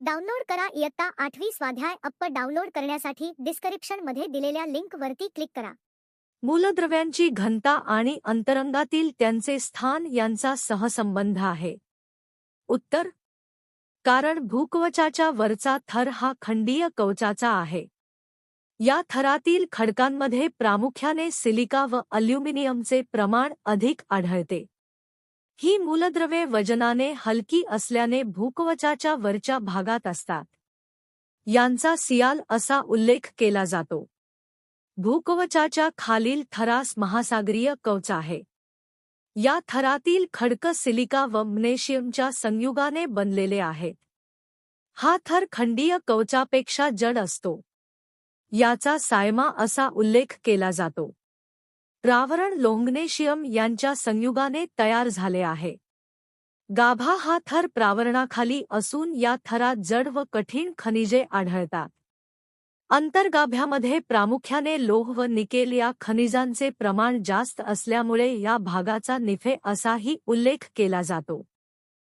Download करा इयत्ता आठवी स्वाध्याय अप्प डाउनलोड करण्यासाठी डिस्क्रिप्शनमध्ये दिलेल्या लिंक वरती क्लिक करा. मूलद्रव्यांची घनता आणि अंतरंगातील त्यांचे स्थान यांचा सहसंबंध आहे. उत्तर. कारण भूकवचाच्या वरचा थर हा खंडीय कवचाचा आहे. या थरातील खडकांमध्ये प्रामुख्याने सिलिका व अल्युमिनियमचे प्रमाण अधिक आढळते. ही मूलद्रव्ये वजनाने हलकी असल्याने भूकवचाच्या वरच्या भागात असतात. यांचा सियाल असा उल्लेख केला जातो. भूकवचाच्या खालील थरास महासागरीय कवच आहे. या थरातील खडक सिलिका व मनेशियमच्या संयुगाने बनलेले आहेत. हा थर खंडीय कवचापेक्षा जड असतो. याचा सायमा असा उल्लेख केला जातो. प्रावरण लोंगनेशियम यांच्या संयुगाने तयार झाले आहे. गाभा हा थर प्रावरणाखाली असून या थरात जड व कठीण खनिजे आढळतात. अंतर्गाभ्यामध्ये प्रामुख्याने लोह व निकेल या खनिजांचे प्रमाण जास्त असल्यामुळे या भागाचा निफे असाही उल्लेख केला जातो.